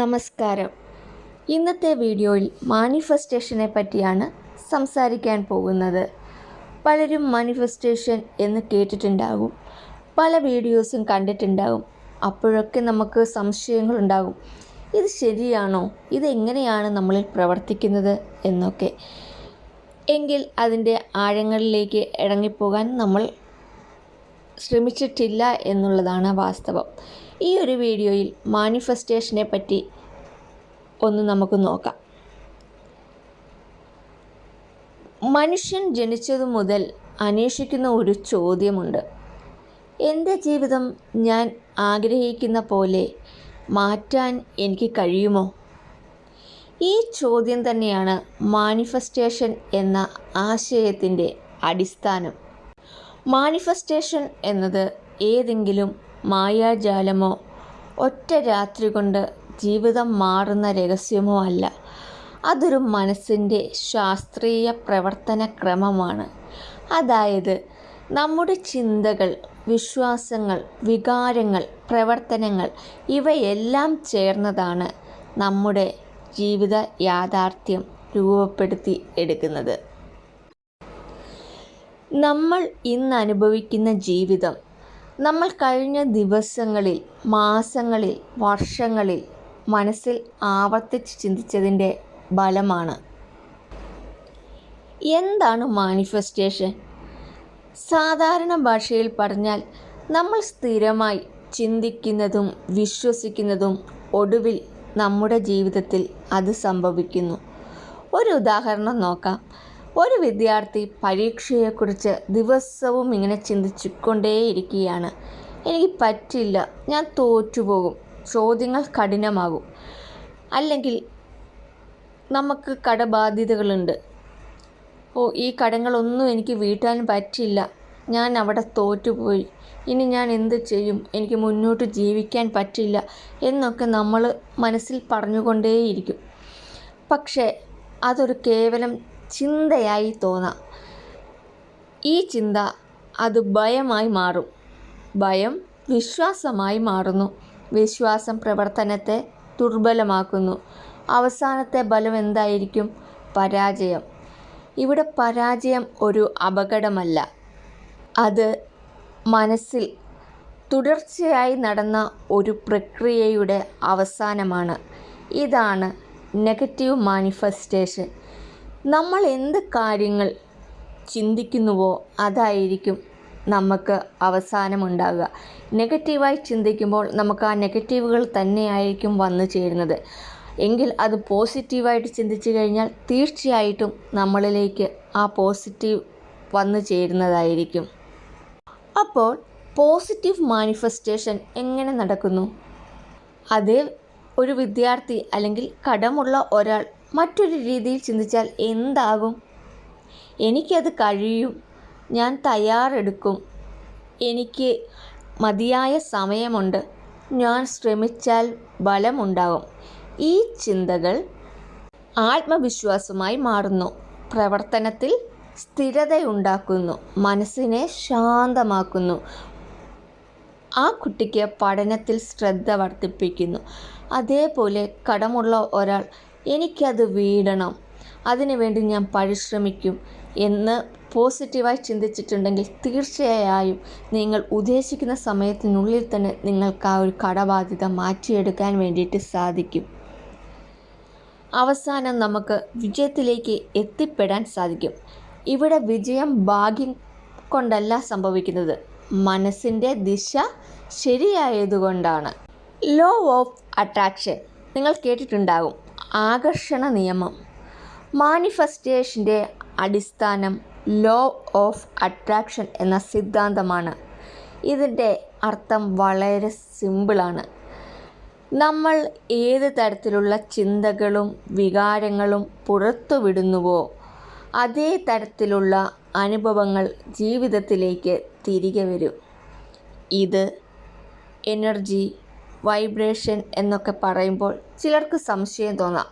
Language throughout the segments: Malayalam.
നമസ്കാരം. ഇന്നത്തെ വീഡിയോയിൽ മാനിഫെസ്റ്റേഷനെ പറ്റിയാണ് സംസാരിക്കാൻ പോകുന്നത്. പലരും മാനിഫെസ്റ്റേഷൻ എന്ന് കേട്ടിട്ടുണ്ടാകും പല വീഡിയോസും കണ്ടിട്ടുണ്ടാകും അപ്പോഴൊക്കെ നമുക്ക് സംശയങ്ങളുണ്ടാകും ഇത് ശരിയാണോ? ഇതെങ്ങനെയാണ് നമ്മളിൽ പ്രവർത്തിക്കുന്നത് എന്നൊക്കെ. എങ്കിൽ അതിന്റെ ആഴങ്ങളിലേക്ക് ഇറങ്ങിപ്പോകാൻ നമ്മൾ ശ്രമിച്ചിട്ടില്ല എന്നുള്ളതാണ് വാസ്തവം. ഈ ഒരു വീഡിയോയിൽ മാനിഫെസ്റ്റേഷനെ പറ്റി ഒന്ന് നമുക്ക് നോക്കാം. മനുഷ്യൻ ജനിച്ചതു മുതൽ അന്വേഷിക്കുന്ന ഒരു ചോദ്യമുണ്ട്. എന്റെ ജീവിതം ഞാൻ ആഗ്രഹിക്കുന്ന പോലെ മാറ്റാൻ എനിക്ക് കഴിയുമോ? ഈ ചോദ്യം തന്നെയാണ് മാനിഫെസ്റ്റേഷൻ എന്ന ആശയത്തിന്റെ അടിസ്ഥാനം. മാനിഫെസ്റ്റേഷൻ എന്നത് ഏതെങ്കിലും മായാജാലമോ? ഒറ്റ രാത്രി കൊണ്ട് ജീവിതം മാറുന്ന രഹസ്യമോ അല്ല. അതൊരു മനസ്സിന്റെ ശാസ്ത്രീയ പ്രവർത്തന ക്രമമാണ്. അതായത് നമ്മുടെ ചിന്തകൾ വിശ്വാസങ്ങൾ വികാരങ്ങൾ പ്രവർത്തനങ്ങൾ ഇവയെല്ലാം ചേർന്നതാണ് നമ്മുടെ ജീവിത യാഥാർത്ഥ്യം രൂപപ്പെടുത്തി എടുക്കുന്നത്. നമ്മൾ ഇന്ന് അനുഭവിക്കുന്ന ജീവിതം നമ്മൾ കഴിഞ്ഞ ദിവസങ്ങളിൽ മാസങ്ങളിൽ വർഷങ്ങളിൽ മനസ്സിൽ ആവർത്തിച്ച് ചിന്തിച്ചതിന്റെ ഫലമാണ്. എന്താണ് മാനിഫെസ്റ്റേഷൻ? സാധാരണ ഭാഷയിൽ പറഞ്ഞാൽ നമ്മൾ സ്ഥിരമായി ചിന്തിക്കുന്നതും വിശ്വസിക്കുന്നതും ഒടുവിൽ നമ്മുടെ ജീവിതത്തിൽ അത് സംഭവിക്കുന്നു. ഒരു ഉദാഹരണം നോക്കാം. ഒരു വിദ്യാർത്ഥി പരീക്ഷയെക്കുറിച്ച് ദിവസവും ഇങ്ങനെ ചിന്തിച്ചുകൊണ്ടേയിരിക്കുകയാണ്. എനിക്ക് പറ്റില്ല. ഞാൻ തോറ്റുപോകും. ചോദ്യങ്ങൾ കഠിനമാകും. അല്ലെങ്കിൽ നമുക്ക് കടബാധ്യതകളുണ്ട്. ഓ ഈ കടങ്ങളൊന്നും എനിക്ക് വീട്ടാൻ പറ്റില്ല. ഞാൻ അവിടെ തോറ്റുപോയി. ഇനി ഞാൻ എന്ത് ചെയ്യും? എനിക്ക് മുന്നോട്ട് ജീവിക്കാൻ പറ്റില്ല എന്നൊക്കെ നമ്മൾ മനസ്സിൽ പറഞ്ഞുകൊണ്ടേയിരിക്കും. പക്ഷേ അതൊരു കേവലം ചിന്തയായി തോന്നാം. ഈ ചിന്ത അത് ഭയമായി മാറും. ഭയം വിശ്വാസമായി മാറുന്നു. വിശ്വാസം പ്രവർത്തനത്തെ ദുർബലമാക്കുന്നു. അവസാനത്തെ ബലം എന്തായിരിക്കും? പരാജയം. ഇവിടെ പരാജയം ഒരു അപകടമല്ല. അത് മനസ്സിൽ തുടർച്ചയായി നടന്ന ഒരു പ്രക്രിയയുടെ അവസാനമാണ്. ഇതാണ് നെഗറ്റീവ് മാനിഫെസ്റ്റേഷൻ. നമ്മൾ എന്ത് കാര്യങ്ങൾ ചിന്തിക്കുന്നുവോ അതായിരിക്കും നമുക്ക് അവസാനമുണ്ടാകുക നെഗറ്റീവായി ചിന്തിക്കുമ്പോൾ നമുക്ക് ആ നെഗറ്റീവുകൾ തന്നെയായിരിക്കും വന്നു ചേരുന്നത്. എങ്കിൽ അത് പോസിറ്റീവായിട്ട് ചിന്തിച്ചു കഴിഞ്ഞാൽ തീർച്ചയായിട്ടും നമ്മളിലേക്ക് ആ പോസിറ്റീവ് വന്നു ചേരുന്നതായിരിക്കും. അപ്പോൾ പോസിറ്റീവ് മാനിഫെസ്റ്റേഷൻ എങ്ങനെ നടക്കുന്നു? അതേ ഒരു വിദ്യാർത്ഥി അല്ലെങ്കിൽ കടമുള്ള ഒരാൾ മറ്റൊരു രീതിയിൽ ചിന്തിച്ചാൽ എന്താകും? എനിക്കത് കഴിയും. ഞാൻ തയ്യാറെടുക്കും. എനിക്ക് മതിയായ സമയമുണ്ട്. ഞാൻ ശ്രമിച്ചാൽ ബലമുണ്ടാകും. ഈ ചിന്തകൾ ആത്മവിശ്വാസമായി മാറുന്നു. പ്രവർത്തനത്തിൽ സ്ഥിരതയുണ്ടാക്കുന്നു. മനസ്സിനെ ശാന്തമാക്കുന്നു. ആ കുട്ടിക്ക് പഠനത്തിൽ ശ്രദ്ധ വർദ്ധിപ്പിക്കുന്നു. അതേപോലെ കടമുള്ള ഒരാൾ എനിക്കത് വീടണം. അതിനുവേണ്ടി ഞാൻ പരിശ്രമിക്കും എന്ന് പോസിറ്റീവായി ചിന്തിച്ചിട്ടുണ്ടെങ്കിൽ തീർച്ചയായും നിങ്ങൾ ഉദ്ദേശിക്കുന്ന സമയത്തിനുള്ളിൽ തന്നെ നിങ്ങൾക്ക് ആ ഒരു കടബാധ്യത മാറ്റിയെടുക്കാൻ വേണ്ടിയിട്ട് സാധിക്കും. അവസാനം നമുക്ക് വിജയത്തിലേക്ക് എത്തിപ്പെടാൻ സാധിക്കും. ഇവിടെ വിജയം ഭാഗ്യം കൊണ്ടല്ല സംഭവിക്കുന്നത്. മനസ്സിന്റെ ദിശ ശരിയായതുകൊണ്ടാണ്. ലോ ഓഫ് അട്രാക്ഷൻ നിങ്ങൾ കേട്ടിട്ടുണ്ടാകും ആകർഷണ നിയമം. മാനിഫെസ്റ്റേഷന്റെ അടിസ്ഥാനം ലോ ഓഫ് അട്രാക്ഷൻ എന്ന സിദ്ധാന്തമാണ്. ഇതിന്റെ അർത്ഥം വളരെ സിമ്പിളാണ്. നമ്മൾ ഏത് തരത്തിലുള്ള ചിന്തകളും വികാരങ്ങളും പുറത്തുവിടുന്നുവോ അതേ തരത്തിലുള്ള അനുഭവങ്ങൾ ജീവിതത്തിലേക്ക് തിരികെ വരും. ഇത് എനർജി വൈബ്രേഷൻ എന്നൊക്കെ പറയുമ്പോൾ ചിലർക്ക് സംശയം തോന്നാം.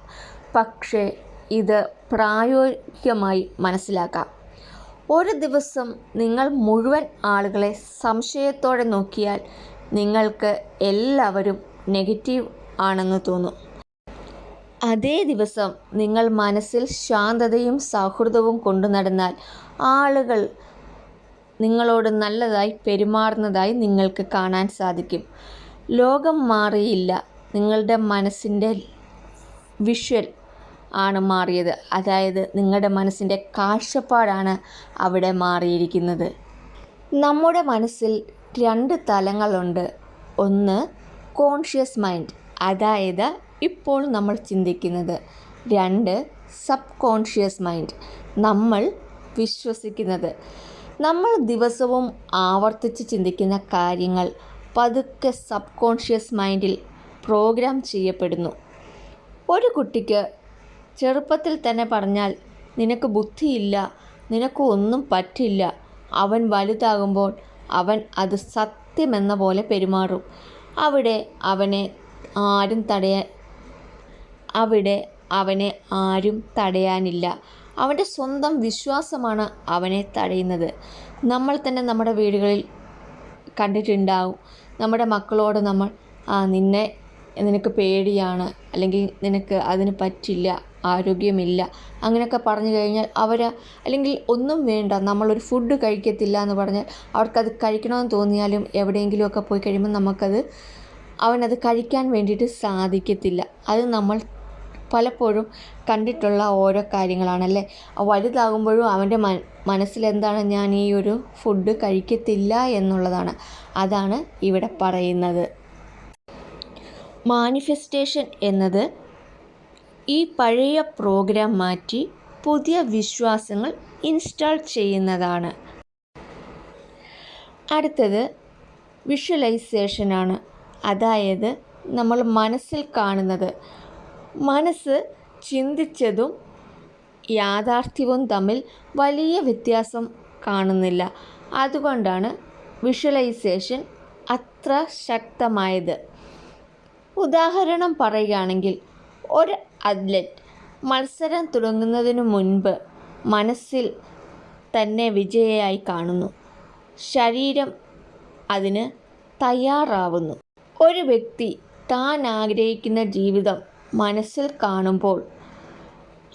പക്ഷേ ഇത് പ്രായോഗികമായി മനസ്സിലാക്കാം. ഒരു ദിവസം നിങ്ങൾ മുഴുവൻ ആളുകളെ സംശയത്തോടെ നോക്കിയാൽ നിങ്ങൾക്ക് എല്ലാവരും നെഗറ്റീവ് ആണെന്ന് തോന്നും. അതേ ദിവസം നിങ്ങൾ മനസ്സിൽ ശാന്തതയും സൗഹൃദവും കൊണ്ടു നടന്നാൽ ആളുകൾ നിങ്ങളോട് നല്ലതായി പെരുമാറുന്നതായി നിങ്ങൾക്ക് കാണാൻ സാധിക്കും. ലോകം മാറിയില്ല. നിങ്ങളുടെ മനസ്സിന്റെ വിഷ്വൽ ആണ് മാറിയത്. അതായത് നിങ്ങളുടെ മനസ്സിന്റെ കാഴ്ചപ്പാടാണ് അവിടെ മാറിയിരിക്കുന്നത്. നമ്മുടെ മനസ്സിൽ രണ്ട് തലങ്ങളുണ്ട്. ഒന്ന് കോൺഷ്യസ് മൈൻഡ് അതായത് ഇപ്പോൾ നമ്മൾ ചിന്തിക്കുന്നത്. രണ്ട് സബ് കോൺഷ്യസ് മൈൻഡ് നമ്മൾ വിശ്വസിക്കുന്നത്. നമ്മൾ ദിവസവും ആവർത്തിച്ച് ചിന്തിക്കുന്ന കാര്യങ്ങൾ പതുക്കെ സബ് കോൺഷ്യസ് മൈൻഡിൽ പ്രോഗ്രാം ചെയ്യപ്പെടുന്നു. ഒരു കുട്ടിക്ക് ചെറുപ്പത്തിൽ തന്നെ പറഞ്ഞാൽ നിനക്ക് ബുദ്ധിയില്ല നിനക്ക് ഒന്നും പറ്റില്ല. അവൻ വലുതാകുമ്പോൾ അവൻ അത് സത്യമെന്ന പോലെ പെരുമാറും. അവിടെ അവനെ ആരും തടയാൻ അവിടെ അവനെ ആരും തടയാനില്ല. അവന്റെ സ്വന്തം വിശ്വാസമാണ് അവനെ തടയുന്നത്. നമ്മൾ തന്നെ നമ്മുടെ വീടുകളിൽ കണ്ടിട്ടുണ്ടാവും. നമ്മുടെ മക്കളോട് നമ്മൾ ആ നിന്നെ നിനക്ക് പേടിയാണ് അല്ലെങ്കിൽ നിനക്ക് അതിന് പറ്റില്ല ആരോഗ്യമില്ല അങ്ങനെയൊക്കെ പറഞ്ഞു കഴിഞ്ഞാൽ അവർ അല്ലെങ്കിൽ ഒന്നും വേണ്ട നമ്മളൊരു ഫുഡ് കഴിക്കത്തില്ല എന്ന് പറഞ്ഞാൽ അവർക്കത് കഴിക്കണമെന്ന് തോന്നിയാലും എവിടെയെങ്കിലുമൊക്കെ പോയി കഴിയുമ്പോൾ നമുക്കത് അവനത് കഴിക്കാൻ വേണ്ടിയിട്ട് സാധിക്കത്തില്ല. അത് നമ്മൾ പലപ്പോഴും കണ്ടിട്ടുള്ള ഓരോ കാര്യങ്ങളാണല്ലേ? വലുതാകുമ്പോഴും അവന്റെ മ മനസ്സിലെന്താണ് ഞാൻ ഈ ഒരു ഫുഡ് കഴിക്കത്തില്ല എന്നുള്ളതാണ്. അതാണ് ഇവിടെ പറയുന്നത്. മാനിഫെസ്റ്റേഷൻ എന്നത് ഈ പഴയ പ്രോഗ്രാം മാറ്റി പുതിയ വിശ്വാസങ്ങൾ ഇൻസ്റ്റാൾ ചെയ്യുന്നതാണ്. അടുത്തത് വിഷ്വലൈസേഷനാണ് അതായത് നമ്മൾ മനസ്സിൽ കാണുന്നത് മനസ്സ് ചിന്തിച്ചതും യാഥാർത്ഥ്യവും തമ്മിൽ വലിയ വ്യത്യാസം കാണുന്നില്ല. അതുകൊണ്ടാണ് വിഷ്വലൈസേഷൻ അത്ര ശക്തമായത്. ഉദാഹരണം പറയുകയാണെങ്കിൽ ഒരു അത്ലറ്റ് മത്സരം തുടങ്ങുന്നതിനു മുൻപ് മനസ്സിൽ തന്നെ വിജയയായി കാണുന്നു. ശരീരം അതിന് തയ്യാറാവുന്നു. ഒരു വ്യക്തി താൻ ആഗ്രഹിക്കുന്ന ജീവിതം മനസ്സിൽ കാണുമ്പോൾ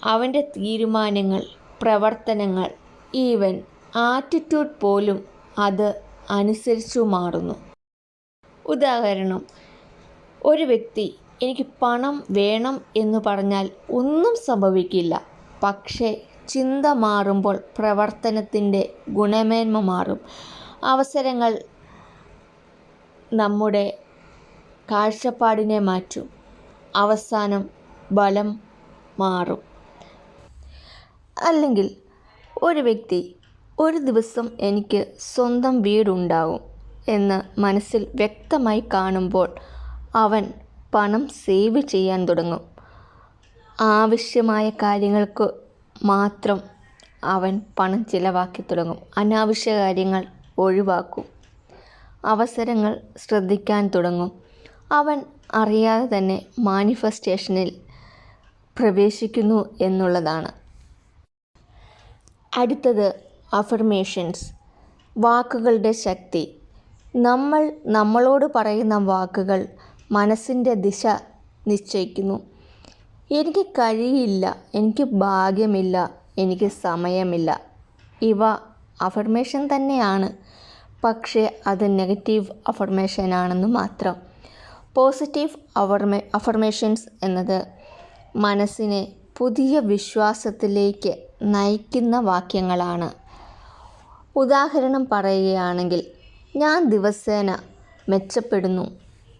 അവന്റെ തീരുമാനങ്ങൾ പ്രവർത്തനങ്ങൾ ഈവൻ ആറ്റിറ്റ്യൂഡ് പോലും അത് അനുസരിച്ചു മാറുന്നു. ഉദാഹരണം ഒരു വ്യക്തി എനിക്ക് പണം വേണം എന്ന് പറഞ്ഞാൽ ഒന്നും സംഭവിക്കില്ല. പക്ഷേ ചിന്ത മാറുമ്പോൾ പ്രവർത്തനത്തിന്റെ ഗുണമേന്മ മാറും. അവസരങ്ങൾ നമ്മുടെ കാഴ്ചപ്പാടിനെ മാറ്റും. അവസാനം ബലം മാറും. അല്ലെങ്കിൽ ഒരു വ്യക്തി ഒരു ദിവസം എനിക്ക് സ്വന്തം വീടുണ്ടാവും എന്ന് മനസ്സിൽ വ്യക്തമായി കാണുമ്പോൾ അവൻ പണം സേവ് ചെയ്യാൻ തുടങ്ങും. ആവശ്യമായ കാര്യങ്ങൾക്ക് മാത്രം അവൻ പണം ചിലവാക്കി തുടങ്ങും. അനാവശ്യ കാര്യങ്ങൾ ഒഴിവാക്കും. അവസരങ്ങൾ ശ്രദ്ധിക്കാൻ തുടങ്ങും. അവൻ അറിയാതെ തന്നെ മാനിഫെസ്റ്റേഷനിൽ പ്രവേശിക്കുന്നു എന്നുള്ളതാണ്. അടുത്തത് അഫർമേഷൻസ് വാക്കുകളുടെ ശക്തി. നമ്മൾ നമ്മളോട് പറയുന്ന വാക്കുകൾ മനസ്സിന്റെ ദിശ നിശ്ചയിക്കുന്നു. എനിക്ക് കഴിയില്ല എനിക്ക് ഭാഗ്യമില്ല എനിക്ക് സമയമില്ല. ഇവ അഫർമേഷൻ തന്നെയാണ്. പക്ഷേ അത് നെഗറ്റീവ് അഫർമേഷൻ ആണെന്ന് മാത്രം. പോസിറ്റീവ് അവർമേ അഫർമേഷൻസ് എന്നത് മനസ്സിനെ പുതിയ വിശ്വാസത്തിലേക്ക് നയിക്കുന്ന വാക്യങ്ങളാണ്. ഉദാഹരണം പറയുകയാണെങ്കിൽ ഞാൻ ദിവസേന മെച്ചപ്പെടുന്നു.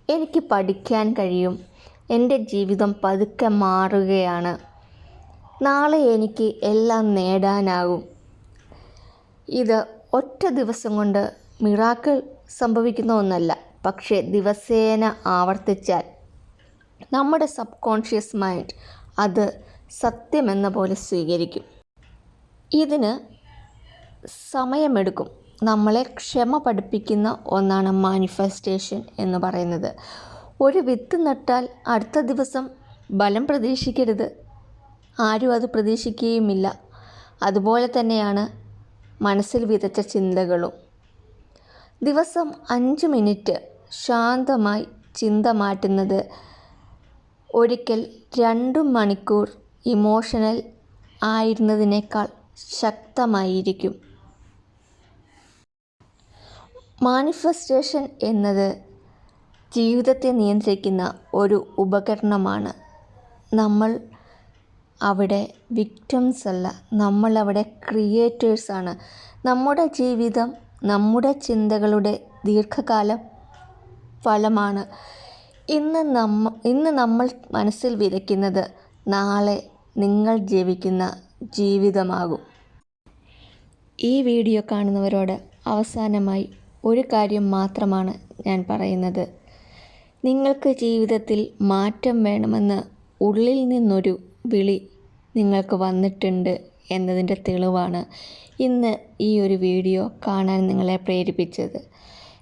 എനിക്ക് പഠിക്കാൻ കഴിയും. എന്റെ ജീവിതം പതുക്കെ മാറുകയാണ്. നാളെ എനിക്ക് എല്ലാം നേടാനാകും. ഇത് ഒറ്റ ദിവസം കൊണ്ട് മിറാക്കിൾ സംഭവിക്കുന്ന ഒന്നല്ല. പക്ഷേ ദിവസേന ആവർത്തിച്ചാൽ നമ്മുടെ സബ് കോൺഷ്യസ് മൈൻഡ് അത് സത്യമെന്ന പോലെ സ്വീകരിക്കും. ഇതിന് സമയമെടുക്കും. നമ്മളെ ക്ഷമ പഠിപ്പിക്കുന്ന ഒന്നാണ് മാനിഫെസ്റ്റേഷൻ എന്ന് പറയുന്നത്. ഒരു വിത്ത് നട്ടാൽ അടുത്ത ദിവസം ബലം പ്രതീക്ഷിക്കരുത്. ആരും അത് പ്രതീക്ഷിക്കുകയുമില്ല. അതുപോലെ തന്നെയാണ് മനസ്സിൽ വിതച്ച ചിന്തകളും. ദിവസം അഞ്ച് മിനിറ്റ് ശാന്തമായി ചിന്ത മാറ്റുന്നത്. ഒരിക്കൽ രണ്ടു മണിക്കൂർ ഇമോഷണൽ ആയിരുന്നതിനേക്കാൾ ശക്തമായിരിക്കും. മാനിഫെസ്റ്റേഷൻ എന്നത് ജീവിതത്തെ നിയന്ത്രിക്കുന്ന ഒരു ഉപകരണമാണ്. നമ്മൾ അവിടെ വിക്ടംസ് അല്ല നമ്മളവിടെ ക്രിയേറ്റേഴ്സാണ് നമ്മുടെ ജീവിതം നമ്മുടെ ചിന്തകളുടെ ദീർഘകാല ഫലമാണ്. ഇന്ന് നമ്മ ഇന്ന് നമ്മൾ മനസ്സിൽ വിതയ്ക്കുന്നത് നാളെ നിങ്ങൾ ജീവിക്കുന്ന ജീവിതമാകും. ഈ വീഡിയോ കാണുന്നവരോട് അവസാനമായി ഒരു കാര്യം മാത്രമാണ് ഞാൻ പറയുന്നത്. നിങ്ങൾക്ക് ജീവിതത്തിൽ മാറ്റം വേണമെന്ന് ഉള്ളിൽ നിന്നൊരു വിളി നിങ്ങൾക്ക് വന്നിട്ടുണ്ട് എന്നതിന്റെ തെളിവാണ് ഇന്ന് ഈ ഒരു വീഡിയോ കാണാൻ നിങ്ങളെ പ്രേരിപ്പിച്ചത്.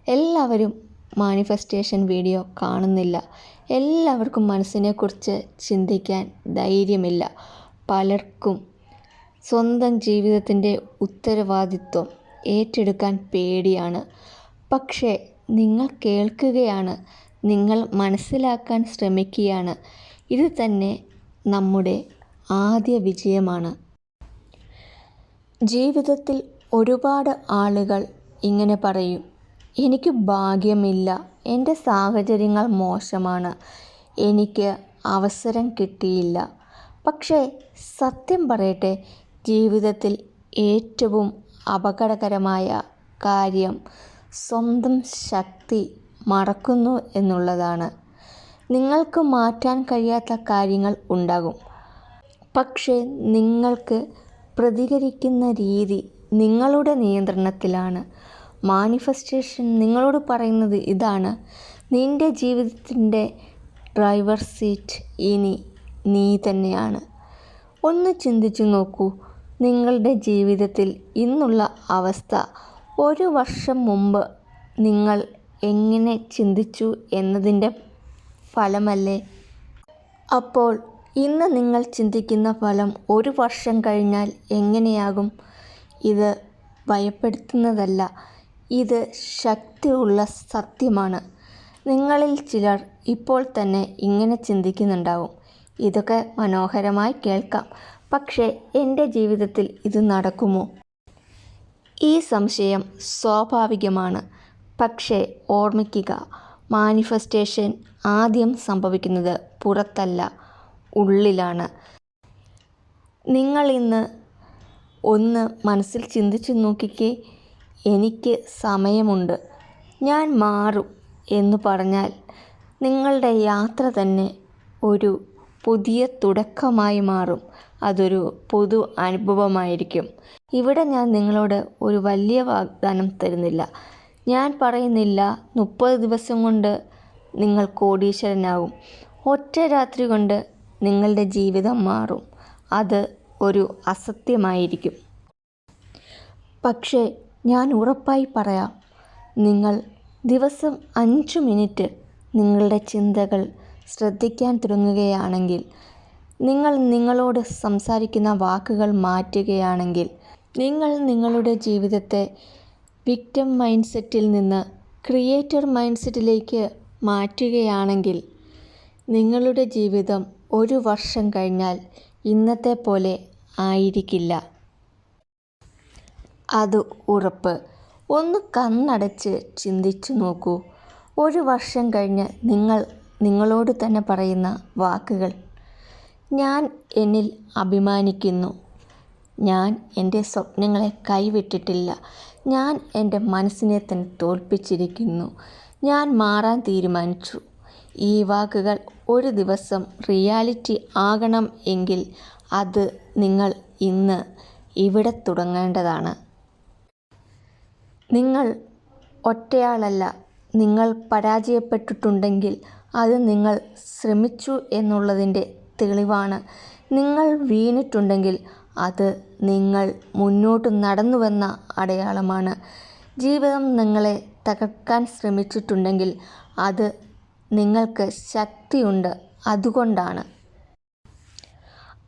എല്ലാവരും മാനിഫെസ്റ്റേഷൻ വീഡിയോ കാണുന്നില്ല. എല്ലാവർക്കും മനസ്സിനെക്കുറിച്ച് ചിന്തിക്കാൻ ധൈര്യമില്ല. പലർക്കും സ്വന്തം ജീവിതത്തിന്റെ ഉത്തരവാദിത്വം ഏറ്റെടുക്കാൻ പേടിയാണ്. പക്ഷേ നിങ്ങൾ കേൾക്കുകയാണ് നിങ്ങൾ മനസ്സിലാക്കാൻ ശ്രമിക്കുകയാണ്. ഇത് തന്നെ നമ്മുടെ ആദ്യ വിജയമാണ്. ജീവിതത്തിൽ ഒരുപാട് ആളുകൾ ഇങ്ങനെ പറയും എനിക്ക് ഭാഗ്യമില്ല. എന്റെ സാഹചര്യങ്ങൾ മോശമാണ്. എനിക്ക് അവസരം കിട്ടിയില്ല. പക്ഷേ സത്യം പറയട്ടെ ജീവിതത്തിൽ ഏറ്റവും അപകടകരമായ കാര്യം സ്വന്തം ശക്തി മറക്കുന്നു എന്നുള്ളതാണ്. നിങ്ങൾക്ക് മാറ്റാൻ കഴിയാത്ത കാര്യങ്ങൾ ഉണ്ടാകും. പക്ഷേ നിങ്ങൾക്ക് പ്രതികരിക്കുന്ന രീതി നിങ്ങളുടെ നിയന്ത്രണത്തിലാണ്. മാനിഫെസ്റ്റേഷൻ നിങ്ങളോട് പറയുന്നത് ഇതാണ്. നിന്റെ ജീവിതത്തിന്റെ ഡ്രൈവർ സീറ്റ് ഇനി നീ തന്നെയാണ്. ഒന്ന് ചിന്തിച്ചു നോക്കൂ. നിങ്ങളുടെ ജീവിതത്തിൽ ഇന്നുള്ള അവസ്ഥ. ഒരു വർഷം മുമ്പ് നിങ്ങൾ എങ്ങനെ ചിന്തിച്ചു എന്നതിന്റെ ഫലമല്ലേ? അപ്പോൾ ഇന്ന് നിങ്ങൾ ചിന്തിക്കുന്ന ഫലം ഒരു വർഷം കഴിഞ്ഞാൽ എങ്ങനെയാകും? ഇത് ഭയപ്പെടുത്തുന്നതല്ല. ഇത് ശക്തിയുള്ള സത്യമാണ്. നിങ്ങളിൽ ചിലർ ഇപ്പോൾ തന്നെ ഇങ്ങനെ ചിന്തിക്കുന്നുണ്ടാവും. ഇതൊക്കെ മനോഹരമായി കേൾക്കാം. പക്ഷേ എന്റെ ജീവിതത്തിൽ ഇത് നടക്കുമോ? ഈ സംശയം സ്വാഭാവികമാണ്. പക്ഷേ ഓർമ്മിക്കുക മാനിഫെസ്റ്റേഷൻ ആദ്യം സംഭവിക്കുന്നത് പുറത്തല്ല ഉള്ളിലാണ്. നിങ്ങൾ ഇന്ന് ഒന്ന് മനസ്സിൽ ചിന്തിച്ചു നോക്കിക്കേ. എനിക്ക് സമയമുണ്ട്. ഞാൻ മാറും എന്ന് പറഞ്ഞാൽ നിങ്ങളുടെ യാത്ര തന്നെ ഒരു പുതിയ തുടക്കമായി മാറും. അതൊരു പൊതു അനുഭവമായിരിക്കും. ഇവിടെ ഞാൻ നിങ്ങളോട് ഒരു വലിയ വാഗ്ദാനം തരുന്നില്ല. ഞാൻ പറയുന്നില്ല മുപ്പത് ദിവസം കൊണ്ട് നിങ്ങൾ കോടീശ്വരനാകും. ഒറ്റ രാത്രി കൊണ്ട് നിങ്ങളുടെ ജീവിതം മാറും. അത് ഒരു അസത്യമായിരിക്കും. പക്ഷേ ഞാൻ ഉറപ്പായി പറയാം. നിങ്ങൾ ദിവസം അഞ്ച് മിനിറ്റ് നിങ്ങളുടെ ചിന്തകൾ ശ്രദ്ധിക്കാൻ തുടങ്ങുകയാണെങ്കിൽ നിങ്ങൾ നിങ്ങളോട് സംസാരിക്കുന്ന വാക്കുകൾ മാറ്റുകയാണെങ്കിൽ നിങ്ങൾ നിങ്ങളുടെ ജീവിതത്തെ വിക്റ്റം മൈൻഡ് സെറ്റിൽ നിന്ന് ക്രിയേറ്റർ മൈൻഡ് സെറ്റിലേക്ക് മാറ്റുകയാണെങ്കിൽ നിങ്ങളുടെ ജീവിതം ഒരു വർഷം കഴിഞ്ഞാൽ ഇന്നത്തെ പോലെ ആയിരിക്കില്ല. അത് ഉറപ്പ്. ഒന്ന് കണ്ണടച്ച് ചിന്തിച്ചു നോക്കൂ. ഒരു വർഷം കഴിഞ്ഞ് നിങ്ങൾ നിങ്ങളോട് തന്നെ പറയുന്ന വാക്കുകൾ. ഞാൻ എന്നിൽ അഭിമാനിക്കുന്നു. ഞാൻ എന്റെ സ്വപ്നങ്ങളെ കൈവിട്ടിട്ടില്ല. ഞാൻ എന്റെ മനസ്സിനെ തന്നെ തോൽപ്പിച്ചിരിക്കുന്നു. ഞാൻ മാറാൻ തീരുമാനിച്ചു. ഈ വാക്കുകൾ ഒരു ദിവസം റിയാലിറ്റി ആകണം എങ്കിൽ അത് നിങ്ങൾ ഇന്ന് ഇവിടെ തുടങ്ങേണ്ടതാണ്. നിങ്ങൾ ഒറ്റയാളല്ല. നിങ്ങൾ പരാജയപ്പെട്ടിട്ടുണ്ടെങ്കിൽ അത് നിങ്ങൾ ശ്രമിച്ചു എന്നുള്ളതിന്റെ തെളിവാണ്. നിങ്ങൾ വീണിട്ടുണ്ടെങ്കിൽ അത് നിങ്ങൾ മുന്നോട്ട് നടന്നുവെന്ന അടയാളമാണ്. ജീവിതം നിങ്ങളെ തകർക്കാൻ ശ്രമിച്ചിട്ടുണ്ടെങ്കിൽ അത് നിങ്ങൾക്ക് ശക്തിയുണ്ട്. അതുകൊണ്ടാണ്.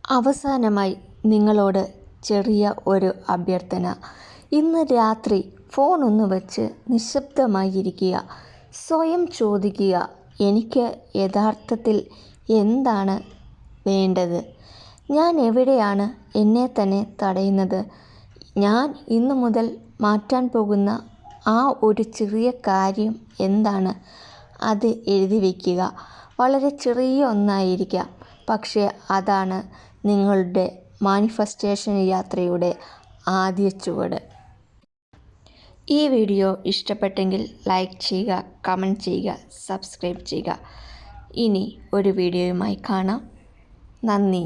അവസാനമായി നിങ്ങളോട് ചെറിയ ഒരു അഭ്യർത്ഥന. ഇന്ന് രാത്രി ഫോൺ ഒന്ന് വെച്ച് നിശബ്ദമായിരിക്കുക. സ്വയം ചോദിക്കുക എനിക്ക് യഥാർത്ഥത്തിൽ എന്താണ് വേണ്ടത്? ഞാൻ എവിടെയാണ് എന്നെ തന്നെ തടയുന്നത്? ഞാൻ ഇന്നു മുതൽ മാറ്റാൻ പോകുന്ന ആ ഒരു ചെറിയ കാര്യം എന്താണ് അത് എഴുതി വയ്ക്കുക. വളരെ ചെറിയ ഒന്നായിരിക്കാം. പക്ഷേ അതാണ് നിങ്ങളുടെ മാനിഫെസ്റ്റേഷൻ യാത്രയുടെ ആദ്യ ചുവട്. ഈ വീഡിയോ ഇഷ്ടപ്പെട്ടെങ്കിൽ ലൈക്ക് ചെയ്യുക കമന്റ് ചെയ്യുക സബ്സ്ക്രൈബ് ചെയ്യുക. ഇനി ഒരു വീഡിയോയുമായി കാണാം. നന്ദി.